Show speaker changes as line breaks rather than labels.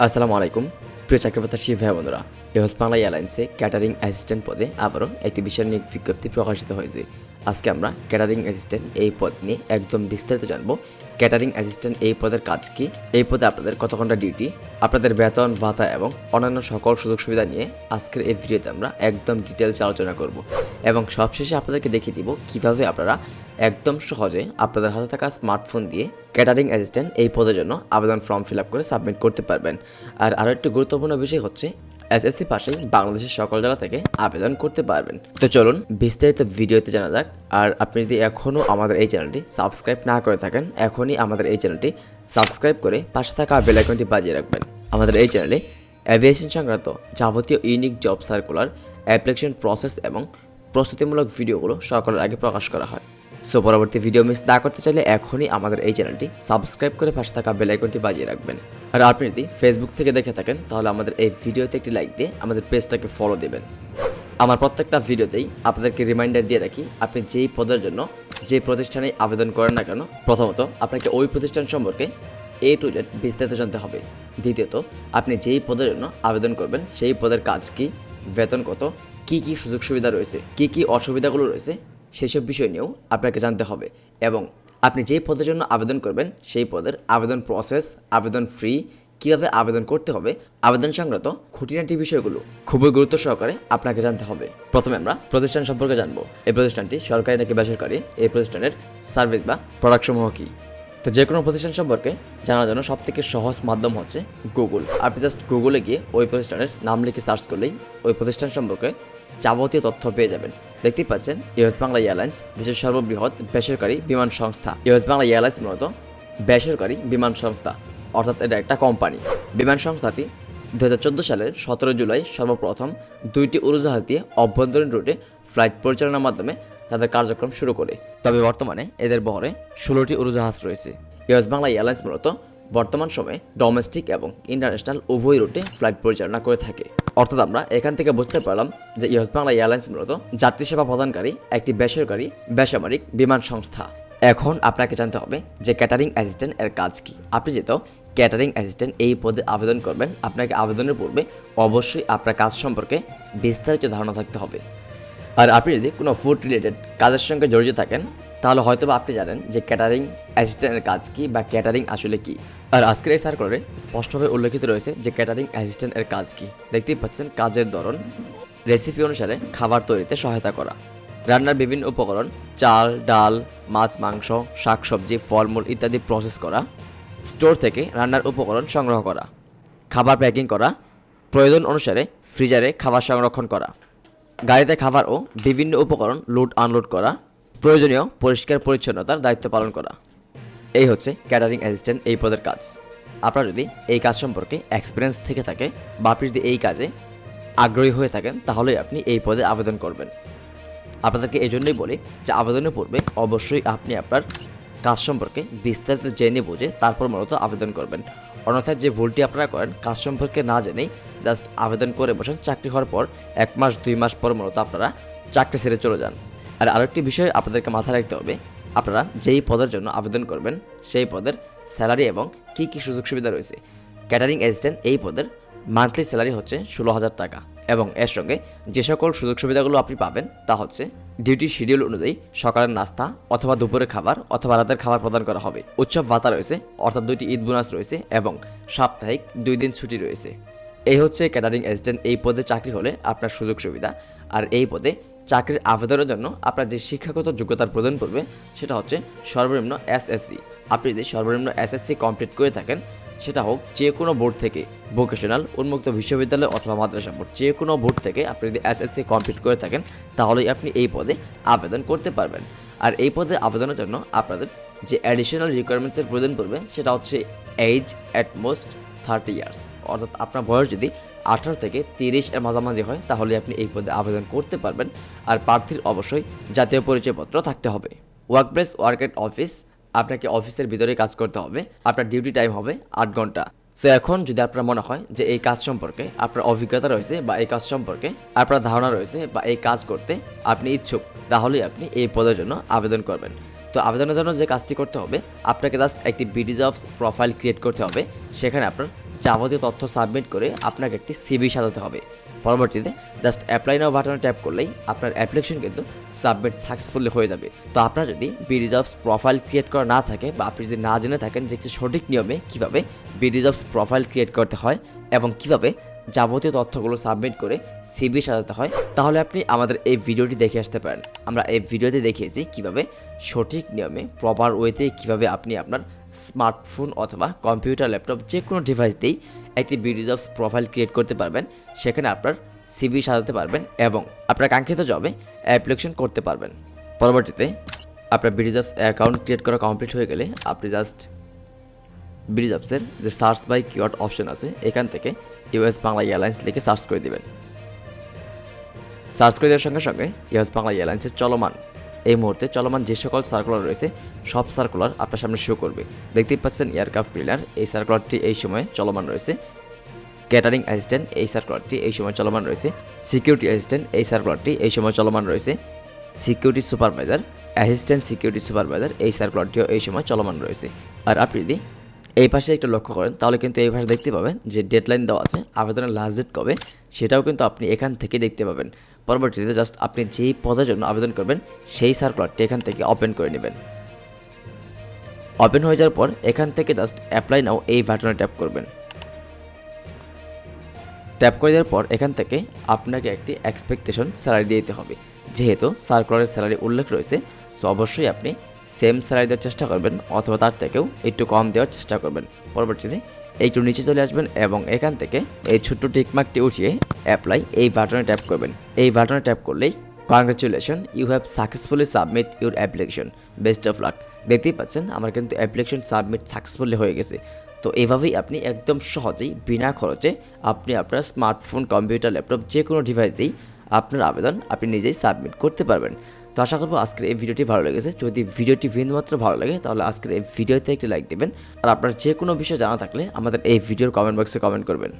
আসসালামু আলাইকুম। প্রিয় চাকরিপ্রত্যাশী ভাই বন্ধুরা এহস বাংলা এয়ারলাইন্সে ক্যাটারিং অ্যাসিস্ট্যান্ট পদে আবারও একটি বিষয় নিয়ে বিজ্ঞপ্তি প্রকাশিত হয়েছে। আজকে আমরা ক্যাটারিং অ্যাসিস্ট্যান্ট এই পদ নিয়ে একদম বিস্তারিত জানব। ক্যাটারিং অ্যাসিস্ট্যান্ট এই পদের কাজ কি? এই পদে আপনাদের কত ঘণ্টা ডিউটি? আপনাদের বেতন, ভাতা এবং অন্যান্য সকল সুযোগ সুবিধা নিয়ে আজকের এই ভিডিওতে আমরা একদম ডিটেলস আলোচনা করব। এবং সবশেষে আপনাদেরকে দেখিয়ে দিব কীভাবে আপনারা একদম সহজে আপনাদের হাতে থাকা স্মার্টফোন দিয়ে ক্যাটারিং অ্যাসিস্ট্যান্ট এই পদের জন্য আবেদন ফর্ম ফিল আপ করে সাবমিট করতে পারবেন। আর আরও একটি গুরুত্বপূর্ণ বিষয় হচ্ছে এসএসসি পাশেই বাংলাদেশের সকল জেলা থেকে আবেদন করতে পারবেন। তো চলুন বিস্তারিত ভিডিওতে জানা যাক। আর আপনি যদি এখনও আমাদের এই চ্যানেলটি সাবস্ক্রাইব না করে থাকেন, এখনই আমাদের এই চ্যানেলটি সাবস্ক্রাইব করে পাশে থাকা বেল আইকনটি বাজিয়ে রাখবেন। আমাদের এই চ্যানেলে অ্যাভিয়েশন সংক্রান্ত যাবতীয় unique job circular application process এবং প্রস্তুতিমূলক ভিডিওগুলো সকলের আগে প্রকাশ করা হয়। সো পরবর্তী ভিডিও মিস না করতে চাইলে এখনই আমাদের এই চ্যানেলটি সাবস্ক্রাইব করে পাশে থাকা বেল আইকনটি বাজিয়ে রাখবেন। আর আপনি যদি ফেসবুক থেকে দেখে থাকেন, তাহলে আমাদের এই ভিডিওতে একটি লাইক দিয়ে আমাদের পেজটাকে ফলো দেবেন। আমার প্রত্যেকটা ভিডিওতেই আপনাদেরকে রিমাইন্ডার দিয়ে রাখি, আপনি যেই পদের জন্য যে প্রতিষ্ঠানে আবেদন করেন না কেন, প্রথমত আপনাকে ওই প্রতিষ্ঠান সম্পর্কে এ টু জেড বিস্তারিত জানতে হবে। দ্বিতীয়ত, আপনি যেই পদের জন্য আবেদন করবেন, সেই পদের কাজ কি, বেতন কত, কি কি সুযোগ সুবিধা রয়েছে, কি কি অসুবিধাগুলো রয়েছে সেসব বিষয় নিয়েও আপনাকে জানতে হবে এবং আপনি যেই পদের জন্য আবেদন করবেন, সেই পদের আবেদন প্রসেস আবেদন ফ্রি কীভাবে আবেদন করতে হবে, আবেদন সংক্রান্ত খুঁটিনাটি বিষয়গুলো খুবই গুরুত্ব সহকারে আপনাকে জানতে হবে। প্রথমে আমরা প্রতিষ্ঠান সম্পর্কে জানব। এই প্রতিষ্ঠানটি সরকারি নাকি বেসরকারি? এই প্রতিষ্ঠানের সার্ভিস বা প্রোডাক্ট সমূহ কী? তো যে কোনো প্রতিষ্ঠান সম্পর্কে জানার জন্য সব থেকে সহজ মাধ্যম হচ্ছে গুগল আপনি জাস্ট গুগলে গিয়ে ওই প্রতিষ্ঠানের নাম লিখে সার্চ করলেই ওই প্রতিষ্ঠান সম্পর্কে যাবতীয় তথ্য পেয়ে যাবেন। দেখতেই পাচ্ছেন, ইউএস বাংলা এয়ারলাইন্স দেশের সর্ববৃহৎ বেসরকারি বিমান সংস্থা। ইউএস বাংলা এয়ারলাইন্স মূলত বেসরকারি বিমান সংস্থা, অর্থাৎ এটা একটা কোম্পানি। বিমান সংস্থাটি দুহাজার চোদ্দ সালের সতেরো জুলাই সর্বপ্রথম দুইটি উড়োজাহাজ দিয়ে অভ্যন্তরীণ রুটে ফ্লাইট পরিচালনার মাধ্যমে তাদের কার্যক্রম শুরু করে। তবে বর্তমানে এদের বহরে ষোলোটি উড়োজাহাজ রয়েছে। ইউএস বাংলা এয়ারলাইন্স মূলত বর্তমান সময়ে ডোমেস্টিক এবং ইন্টারন্যাশনাল উভয় রুটে ফ্লাইট পরিচালনা করে থাকে। অর্থাৎ আমরা এখান থেকে বুঝতে পারলাম যে ইউএস বাংলা এয়ারলাইন্স মূলত যাত্রী সেবা প্রদানকারী, একটি বেসরকারি, বেসামরিক বিমান সংস্থা। এখন আপনাকে জানতে হবে যে ক্যাটারিং অ্যাসিস্ট্যান্ট এর কাজ কি। আপনি যেহেতু ক্যাটারিং অ্যাসিস্ট্যান্ট এই পদে আবেদন করবেন, আপনাকে আবেদনের পূর্বে অবশ্যই আপনার কাজ সম্পর্কে বিস্তারিত ধারণা থাকতে হবে। আর আপনি যদি কোনো ফুড রিলেটেড কাজের সঙ্গে জড়িত থাকেন তাহলে হয়তো বা আপনি জানেন যে ক্যাটারিং অ্যাসিস্ট্যান্টের কাজ কী বা ক্যাটারিং আসলে কী। আর আজকের এই সার্কুলারে স্পষ্টভাবে উল্লেখিত রয়েছে যে ক্যাটারিং অ্যাসিস্ট্যান্টের কাজ কী। দেখতেই পাচ্ছেন কাজের ধরন রেসিপি অনুসারে খাবার তৈরিতে সহায়তা করা, রান্নার বিভিন্ন উপকরণ, চাল, ডাল, মাছ, মাংস, শাকসবজি, ফলমূল ইত্যাদি প্রসেস করা স্টোর থেকে রান্নার উপকরণ সংগ্রহ করা, খাবার প্যাকিং করা, প্রয়োজন অনুসারে ফ্রিজারে খাবার সংরক্ষণ করা, গাড়িতে খাবার ও বিভিন্ন উপকরণ লোড আনলোড করা প্রয়োজনীয়, পরিষ্কার পরিচ্ছন্নতার দায়িত্ব পালন করা। এই হচ্ছে ক্যাটারিং অ্যাসিস্ট্যান্ট এই পদের কাজ। আপনার যদি এই কাজ সম্পর্কে এক্সপিরিয়েন্স থেকে থাকে বা আপনি যদি এই কাজে আগ্রহী হয়ে থাকেন, তাহলেই আপনি এই পদে আবেদন করবেন। আপনাদেরকে এই জন্যই বলি যে আবেদনের পূর্বে অবশ্যই আপনি আপনার কাজ সম্পর্কে বিস্তারিত জেনে বুঝে তারপর মূলত আবেদন করবেন। অন্যথায় যে ভুলটি আপনারা করেন, কাজ সম্পর্কে না জেনেই জাস্ট আবেদন করে বসেন। চাকরি হওয়ার পর এক মাস, দুই মাস পর মূলত আপনারা চাকরি ছেড়ে চলে যান। আর আরেকটি বিষয় আপনাদেরকে মাথায় রাখতে হবে। আপনারা যেই পদের জন্য আবেদন করবেন, সেই পদের স্যালারি এবং কী কী সুযোগ সুবিধা রয়েছে। ক্যাটারিং অ্যাসিস্ট্যান্ট এই পদের মান্থলি স্যালারি হচ্ছে ষোলো হাজার টাকা এবং এর সঙ্গে যে সকল সুযোগ সুবিধাগুলো আপনি পাবেন তা হচ্ছে ডিউটি শিডিউল অনুযায়ী সকালের নাস্তা অথবা দুপুরের খাবার অথবা রাতের খাবার প্রদান করা হবে। উৎসব ভাতা রয়েছে, অর্থাৎ দুইটি ঈদ বোনাস রয়েছে এবং সাপ্তাহিক দুই দিন ছুটি রয়েছে। এই হচ্ছে ক্যাটারিং অ্যাসিস্ট্যান্ট এই পদে চাকরি হলে আপনার সুযোগ সুবিধা। আর এই পদে চাকরির আবেদনের জন্য আপনার যে শিক্ষাগত যোগ্যতার প্রদান করবে, সেটা হচ্ছে সর্বনিম্ন এসএসসি আপনি যদি সর্বনিম্ন এসএসসি কমপ্লিট করে থাকেন, সেটা হোক যে কোনো বোর্ড থেকে ভোকেশনাল উন্মুক্ত বিশ্ববিদ্যালয় অথবা মাদ্রাসা বোর্ড, যে কোনো বোর্ড থেকে আপনি যদি এসএসসি কমপ্লিট করে থাকেন, তাহলেই আপনি এই পদে আবেদন করতে পারবেন। আর এই পদে আবেদনের জন্য আপনাদের যে অ্যাডিশনাল রিকোয়ারমেন্টসের প্রয়োজন পড়বে সেটা হচ্ছে age at most thirty years অর্থাৎ আপনার বয়স যদি আঠারো থেকে তিরিশ এর মাঝামাঝি হয়, তাহলে আপনি এই পদে আবেদন করতে পারবেন। আর প্রার্থীর অবশ্যই জাতীয় পরিচয়পত্র থাকতে হবে। ওয়ার্কপ্লেস ওয়ার্ক এট অফিস আপনাকে অফিসের ভিতরে কাজ করতে হবে। আপনার ডিউটি টাইম হবে আট ঘণ্টা। সো এখন যদি আপনার মনে হয় যে এই কাজ সম্পর্কে আপনার অভিজ্ঞতা রয়েছে বা এই কাজ সম্পর্কে আপনার ধারণা রয়েছে বা এই কাজ করতে আপনি ইচ্ছুক, তাহলেই আপনি এই পদের জন্য আবেদন করবেন। তো আবেদনের জন্য যে কাজটি করতে হবে, আপনাকে জাস্ট একটি বিডি জবস প্রোফাইল ক্রিয়েট করতে হবে। সেখানে আপনার যাবতীয় তথ্য সাবমিট করে আপনাকে একটি সিভি সাজাতে হবে। পরবর্তীতে জাস্ট অ্যাপ্লাই নাও বাটনে ট্যাপ করলেই আপনার অ্যাপ্লিকেশন কিন্তু সাবমিট সাকসেসফুলি হয়ে যাবে। তো আপনার যদি বিডি জবস প্রোফাইল ক্রিয়েট করা না থাকে বা আপনি যদি না জেনে থাকেন যে একটি সঠিক নিয়মে কীভাবে বিডি জবস প্রোফাইল ক্রিয়েট করতে হয় এবং কীভাবে যাবতীয় তথ্যগুলো সাবমিট করে সিবি সাজাতে হয়, তাহলে আপনি আমাদের এই ভিডিওটি দেখে আসতে পারেন। আমরা এই ভিডিওতে দেখিয়েছি কীভাবে সঠিক নিয়মে প্রপার ওয়েতে কীভাবে আপনি আপনার স্মার্টফোন অথবা কম্পিউটার ল্যাপটপ যে কোনো ডিভাইস দিয়েই একটি বিডি জবস প্রোফাইল ক্রিয়েট করতে পারবেন, সেখানে আপনার সিবি সাজাতে পারবেন এবং আপনার কাঙ্ক্ষিত জবে অ্যাপ্লিকেশন করতে পারবেন। পরবর্তীতে আপনার বিডি জবস অ্যাকাউন্ট ক্রিয়েট করা কমপ্লিট হয়ে গেলে আপনি জাস্ট ব্রিজঅপসের যে সার্চ বাই কিওয়ার্ড অপশন আছে, এখান থেকে ইউএস বাংলা এয়ারলাইন্স লিখে সার্চ করে দিবেন। সার্চ করে দেওয়ার সঙ্গে সঙ্গে ইউএস বাংলা এয়ারলাইন্সের চলমান, এই মুহূর্তে চলমান যে সকল সার্কুলার রয়েছে, সব সার্কুলার আপনার সামনে শো করবে। দেখতেই পাচ্ছেন এয়ারক্রাফট ক্লিনার এই সার্কুলারটি এই সময় চলমান রয়েছে। ক্যাটারিং অ্যাসিস্ট্যান্ট এই সার্কুলারটি এই সময় চলমান রয়েছে। সিকিউরিটি অ্যাসিস্ট্যান্ট এই সার্কুলারটি এই সময় চলমান রয়েছে। Security supervisor assistant security supervisor এই সার্কুলারটিও এই সময় চলমান রয়েছে। আর আপনি যদি এই পাশে একটু লক্ষ্য করেন, তাহলে কিন্তু এই পাশে দেখতে পাবেন যে ডেডলাইন দেওয়া আছে, আবেদনের লাস্ট ডেট কবে, সেটাও কিন্তু আপনি এখান থেকে দেখতে পাবেন। পরবর্তীতে জাস্ট আপনি যেই পদের জন্য আবেদন করবেন, সেই সার্কুলারটি এখান থেকে ওপেন করে নেবেন। ওপেন হয়ে যাওয়ার পর এখান থেকে জাস্ট অ্যাপ্লাই নাও এই বাটনে ট্যাপ করবেন। ট্যাপ করে দেওয়ার পর এখান থেকে আপনাকে একটি এক্সপেকটেশন স্যালারি দিয়ে দিতে হবে। যেহেতু সার্কুলারের স্যালারি উল্লেখ রয়েছে সো অবশ্যই আপনি সেম স্যালারি দেওয়ার চেষ্টা করবেন অথবা তার থেকেও একটু কম দেওয়ার চেষ্টা করবেন। পরবর্তীতে একটু নিচে চলে আসবেন এবং এখান থেকে এই ছোট্ট টিকমার্কটি উঠিয়ে অ্যাপ্লাই এই বাটনে ট্যাপ করবেন। এই বাটনে ট্যাপ করলেই congratulation you have successfully submit your application best of luck দেখতেই পাচ্ছেন, আমার কিন্তু অ্যাপ্লিকেশন সাবমিট সাকসেসফুলি হয়ে গেছে। তো এভাবেই আপনি একদম সহজেই বিনা খরচে আপনি আপনার স্মার্টফোন কম্পিউটার ল্যাপটপ যে কোনো ডিভাইস দিয়েই আপনার আবেদন আপনি নিজেই সাবমিট করতে পারবেন। তো আশা করব আজকের এই ভিডিওটি ভালো লেগেছে। যদি ভিডিওটি বিন্দুমাত্র ভালো লাগে, তাহলে আজকের এই ভিডিওতে একটি লাইক দেবেন। আর আপনার যে কোনো বিষয় জানা থাকলে আমাদের এই ভিডিওর কমেন্ট বক্সে কমেন্ট করবেন।